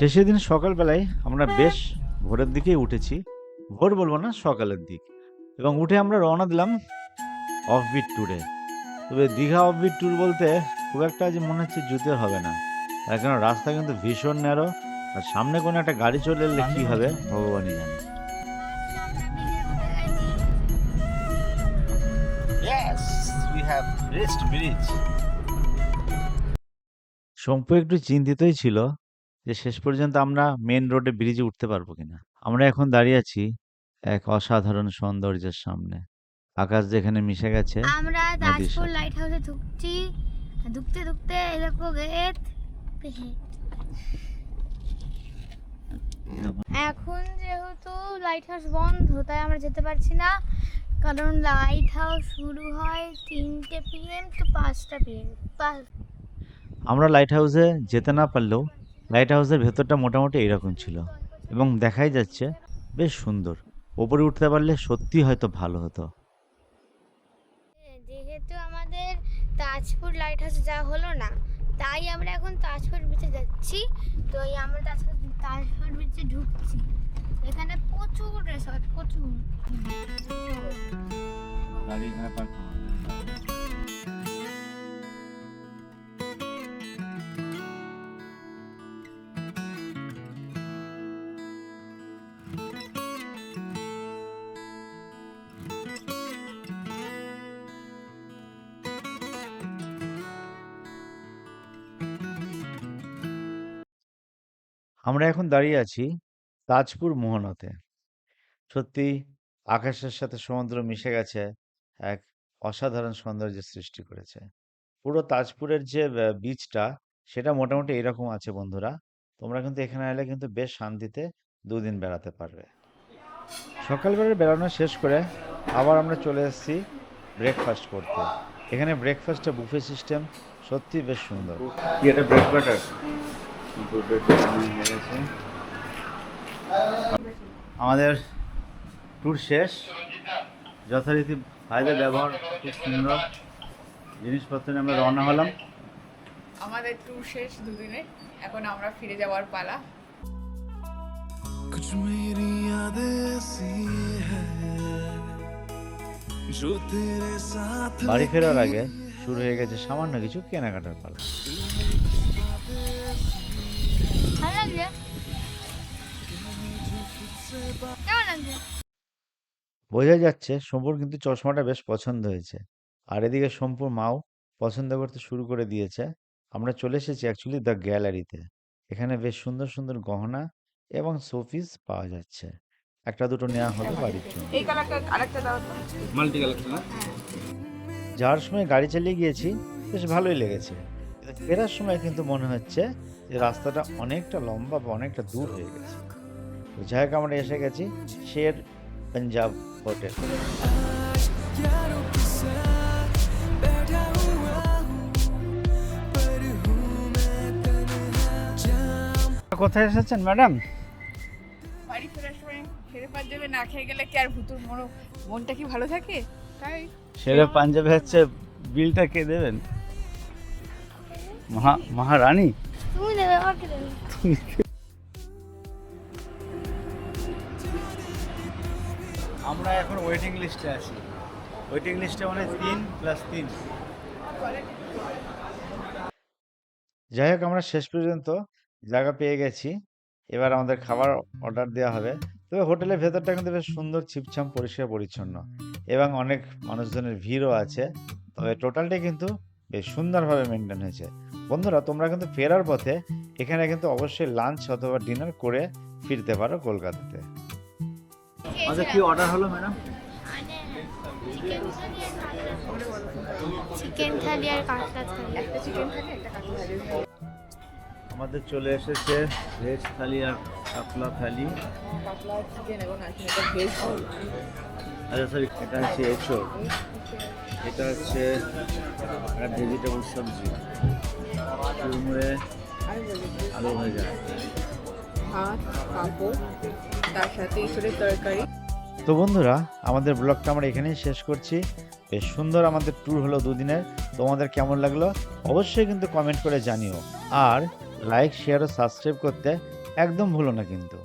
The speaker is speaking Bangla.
শেষের দিন সকালবেলায় আমরা বেশ ভোরের দিকেই উঠেছি। ভোর বলব না সকালের দিক। এবং উঠে আমরা রওনা দিলাম অফবিট ট্যুরে তবে দীঘা অফবিট ট্যুর বলতে খুব একটা যে মনে হচ্ছে জুতে হবে না। তার কারণ রাস্তা কিন্তু ভীষণ ন্যারো আর সামনে কোনো একটা গাড়ি চলে এলে কী হবে ভগবানই জানে। Yes, we have reached bridge. শম্পু একটু চিন্তিতই ছিল যে শেষ পর্যন্ত আমরা মেন রোডে ব্রিজে উঠতে পারব কিনা। আমরা এখন দাঁড়িয়ে আছি এক অসাধারণ সৌন্দর্যের সামনে। আকাশ যেখানে মিশে গেছে আমরা সাথে। লাইট হাউসে ঢুকছি। ঢুকতে ঢুকতে এরকম গেট এখন যেহেতু লাইট হাউস বন্ধ তাই আমরা যেতে পারছি না। কারণ লাইট হাউস শুরু হয় তিনটে পিএম তো পাঁচটা পিএম আমরা লাইট হাউসে যেতে না পারলেও লাইট হাউসের ভেতরটা মোটামুটি এইরকম ছিল এবং দেখাই যাচ্ছে বেশ সুন্দর। ওপরে উঠতে পারলে সত্যি হয়তো ভালো হতো। যেহেতু আমাদের তাজপুর লাইট হাউসে যাওয়া হলো না তাই আমরা এখন তাজপুর বিচে যাচ্ছি। তো এই আমরা তাজপুর তাজপুর বিচে ঢুকছি। এখানে প্রচুর রেসর্ট প্রচুর। আমরা এখন দাঁড়িয়ে আছি তাজপুর মোহনাতে। সত্যি আকাশের সাথে সমুদ্র মিশে গেছে, এক অসাধারণ সৌন্দর্য সৃষ্টি করেছে। পুরো তাজপুরের যে বিচটা সেটা মোটামুটি এরকম আছে বন্ধুরা। তোমরা কিন্তু এখানে এলে কিন্তু বেশ শান্তিতে দুদিন বেড়াতে পারবে। সকালবেলার বেড়ানো শেষ করে আবার আমরা চলে এসেছি ব্রেকফাস্ট করতে। এখানে ব্রেকফাস্টে বুফে সিস্টেম সত্যি বেশ সুন্দর। আমাদের ট্যুর শেষ যথারীতি ভাইদের ব্যবহার খুব সুন্দর জিনিসপত্র নিয়ে আমরা রওনা হলাম আমাদের ট্যুর শেষ দুদিনে এখন আমরা ফিরে যাওয়ার পালা कुछ मेरी यादें ऐसी है जो तेरे साथ বাড়ি ফেরার আগে শুরু হয়ে গেছে সামান্য কিছু কেনাকাটার পালা ভালো লাগছে কেমন লাগছে বোঝা যাচ্ছে শম্পুর কিন্তু চশমাটা বেশ পছন্দ হয়েছে। আর এদিকে শম্পুর মাও পছন্দ করতে শুরু করে দিয়েছে। আমরা চলে এসেছি অ্যাকচুয়ালি দ্য গ্যালারিতে এখানে বেশ সুন্দর সুন্দর গহনা এবং শোপিস পাওয়া যাচ্ছে। একটা দুটো নেওয়া হলো বাড়ির জন্য। এই কালারটা আরেকটা দাও তো। যাওয়ার সময় গাড়ি চালিয়ে গিয়েছি বেশ ভালোই লেগেছে। ফেরার সময় কিন্তু মনে হচ্ছে যে রাস্তাটা অনেকটা লম্বা বা অনেকটা দূর হয়ে গেছে। যাই হোক আমরা এসে গেছি শের পাঞ্জাব হোটেল। কোথায় এসেছেন ম্যাডাম? বাড়ি ফেরার সময় শেরে পাঞ্জাবে না খেয়ে গেলে কি আর ভুতুর মনো মনটা কি ভালো থাকে? তাই। শেরে পাঞ্জাবে হচ্ছে বিলটা কে দেবেন? মহা মহারানী? আমরা এখন ওয়েটিং লিস্টে আছি। ওয়েটিং লিস্টে মানে তিন প্লাস তিন। যাই হোক আমরা শেষ পর্যন্ত জায়গা পেয়ে গেছি। এবার আমাদের খাবার অর্ডার দেওয়া হবে। তবে হোটেলের ভেতরটা কিন্তু বেশ সুন্দর ছিপছাম পরিষ্কার পরিচ্ছন্ন এবং অনেক মানুষজনের ভিড়ও আছে। তবে টোটালটাই কিন্তু বেশ সুন্দরভাবে মেনটেন হয়েছে। বন্ধুরা তোমরা কিন্তু ফেরার পথে এখানে কিন্তু অবশ্যই লাঞ্চ অথবা ডিনার করে ফিরতে পারো কলকাতাতে। আচ্ছা কি অর্ডার হলো ম্যাডাম চিকেন থালি আর কাঁচা থালি একটা চিকেন থাকে একটা কাঁচা থাকে আমাদের চলে এসেছে ভেজ থালি আর কাতলা থালি কাতলা চিকেন এবং আছে ভেজ আচ্ছা সরি এটা হচ্ছে এঁচো এটা হচ্ছে একটা ভেজিটেবল সবজি। বলি আলু ভাজা। ভাত পাঁপড় তার সাথে ইঁচড়ের তরকারি। তো বন্ধুরা আমাদের ব্লগটা আমরা এখানেই শেষ করছি। বেশ সুন্দর আমাদের ট্যুর হলো দুদিনের। তোমাদের কেমন লাগল? অবশ্যই কিন্তু কমেন্ট করে জানিও। আর লাইক শেয়ার ও সাবস্ক্রাইব করতে একদম ভুলো না কিন্তু।